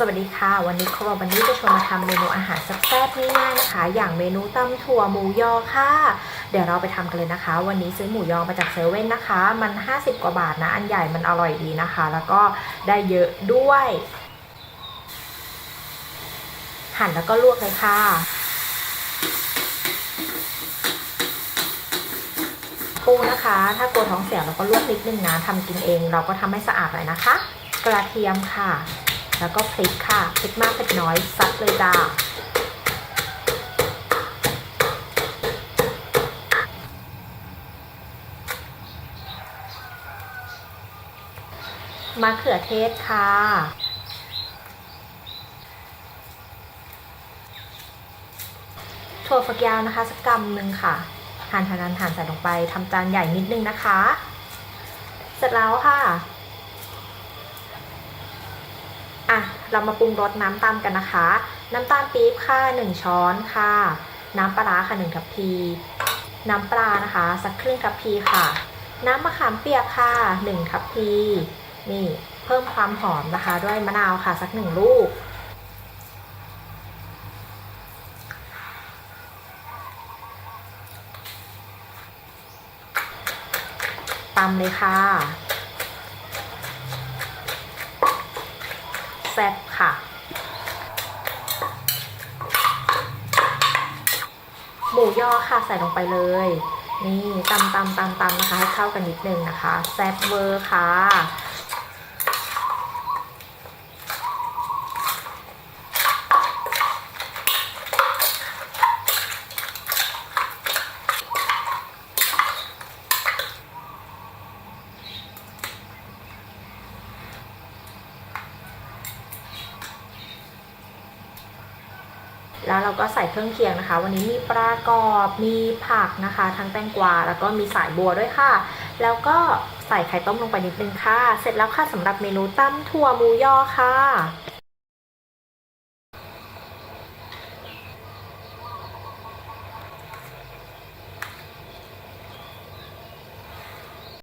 สวัสดีค่ะ วันนี้ครัววันนี้จะชวนมาทำเมนูอาหารแซ่บๆง่ายๆนะคะ อย่างเมนูตำถั่วหมูยอค่ะ เดี๋ยวเราไปทำกันเลยนะคะ วันนี้ซื้อหมูยอมาจากเซเว่นนะคะ มัน 50 กว่าบาทนะ อันใหญ่มันอร่อยดีนะคะ แล้วก็ได้เยอะด้วย หั่นแล้วก็ลวกเลยค่ะปูนะคะ ถ้ากลัวท้องเสียเราก็ลวกนิดนึงนะทำกินเอง เราก็ทำให้สะอาดหน่อยนะคะ กระเทียมค่ะ แล้วก็พริกค่ะพริกมากเผ็ดน้อยซัดเลยจ้ามะเขือเทศค่ะถั่วฝักยาวนะคะ สักกำหนึ่งค่ะหั่นหั่นหั่นหั่นใส่ลงไปทำจานใหญ่นิดนึงนะคะ เสร็จแล้วค่ะ อะเรามาปรุงรสน้ำตาลกันนะคะ น้ำตาลปี๊บค่ะ 1 ช้อนค่ะ น้ำปลาร้าค่ะ1ทัพพี น้ำปลานะคะ สักครึ่งทัพพีค่ะ น้ำมะขามเปียกค่ะ1ทัพพี นี่เพิ่มความหอมนะคะ ด้วยมะนาวค่ะสักหนึ่งลูก ตำเลยค่ะ แซ่บค่ะ หมูยอค่ะใส่ลงไปเลย นี่ตำตำตำตำนะคะให้เข้ากันนิดนึงนะคะ แซ่บเวอร์ค่ะ แล้วเราก็ใส่เครื่องเคียงนะคะ วันนี้มีปลากรอบมีผักนะคะ ทั้งแตงกวาแล้วก็มีสายบัวด้วยค่ะ แล้วก็ใส่ไข่ต้มลงไปนิดนึงค่ะ เสร็จแล้วค่ะสำหรับเมนูต้มถั่วหมูยอค่ะ